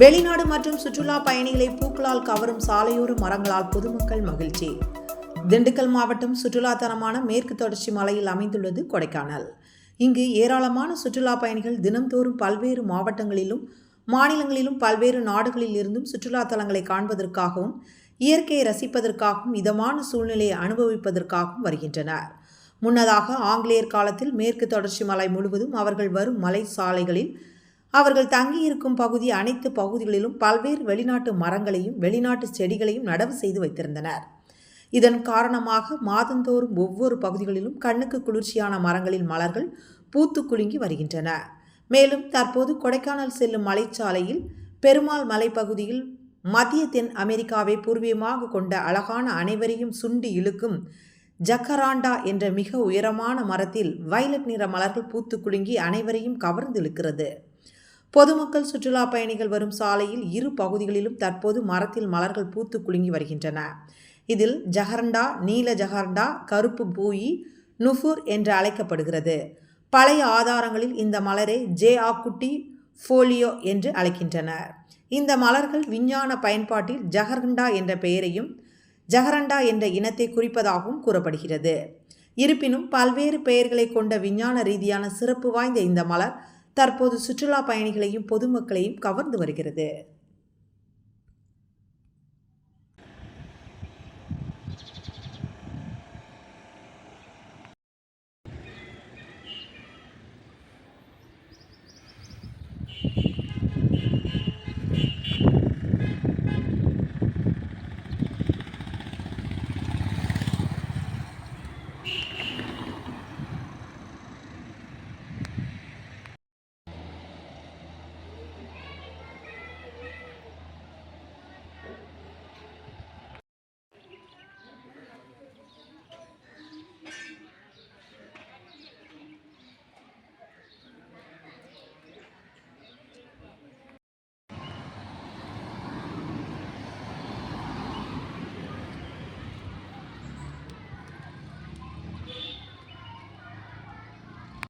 வெளிநாடு மற்றும் சுற்றுலா பயணிகளை பூக்களால் கவரும் சாலையோர மரங்களால் பொதுமக்கள் மகிழ்ச்சி. திண்டுக்கல் மாவட்டம் சுற்றுலாத்தலமான மேற்கு தொடர்ச்சி மலையில் அமைந்துள்ளது கொடைக்கானல். இங்கு ஏராளமான சுற்றுலா பயணிகள் தினம்தோறும் பல்வேறு மாவட்டங்களிலும் மாநிலங்களிலும் பல்வேறு நாடுகளில் இருந்தும் சுற்றுலா தலங்களை காண்பதற்காகவும் இயற்கையை ரசிப்பதற்காகவும் இதமான சூழ்நிலையை அனுபவிப்பதற்காகவும் வருகின்றனர். முன்னதாக ஆங்கிலேயர் காலத்தில் மேற்கு தொடர்ச்சி மலை முழுவதும் அவர்கள் வரும் மலை சாலைகளில் அவர்கள் தங்கியிருக்கும் பகுதி அனைத்து பகுதிகளிலும் பல்வேறு வெளிநாட்டு மரங்களையும் வெளிநாட்டு செடிகளையும் நடவு செய்து வைத்திருந்தனர். இதன் காரணமாக மாதந்தோறும் ஒவ்வொரு பகுதிகளிலும் கண்ணுக்கு குளிர்ச்சியான மரங்களின் மலர்கள் பூத்து குலுங்கி வருகின்றன. மேலும் தற்போது கொடைக்கானல் செல்லும் மலைச்சாலையில் பெருமாள் மலைப்பகுதியில் மத்திய தென் அமெரிக்காவை பூர்வீகமாக கொண்ட அழகான அனைவரையும் சுண்டி இழுக்கும் ஜக்கராண்டா என்ற மிக உயரமான மரத்தில் வயலட் நிற மலர்கள் பூத்து குலுங்கி அனைவரையும் கவர்ந்து இழுக்கிறது பொதுமக்கள் சுற்றுலா பயணிகள் வரும் சாலையில் இரு பகுதிகளிலும் தற்போது மரத்தில் மலர்கள் பூத்து குலுங்கி வருகின்றன. இதில் ஜஹர்ண்டா நீல ஜஹர்ண்டா கருப்பு பூயி நுஃபுர் என்று அழைக்கப்படுகிறது. பழைய ஆதாரங்களில் இந்த மலரை ஜே ஆக்குட்டி ஃபோலியோ என்று அழைக்கின்றனர். இந்த மலர்கள் விஞ்ஞான பயன்பாட்டில் ஜஹர்ண்டா என்ற பெயரையும் ஜஹரண்டா என்ற இனத்தை குறிப்பதாகவும் கூறப்படுகிறது. இருப்பினும் பல்வேறு பெயர்களை கொண்ட விஞ்ஞான ரீதியான சிறப்பு வாய்ந்த இந்த மலர் தற்போது சுற்றுலா பயணிகளையும் பொதுமக்களையும் கவர்ந்து வருகிறது.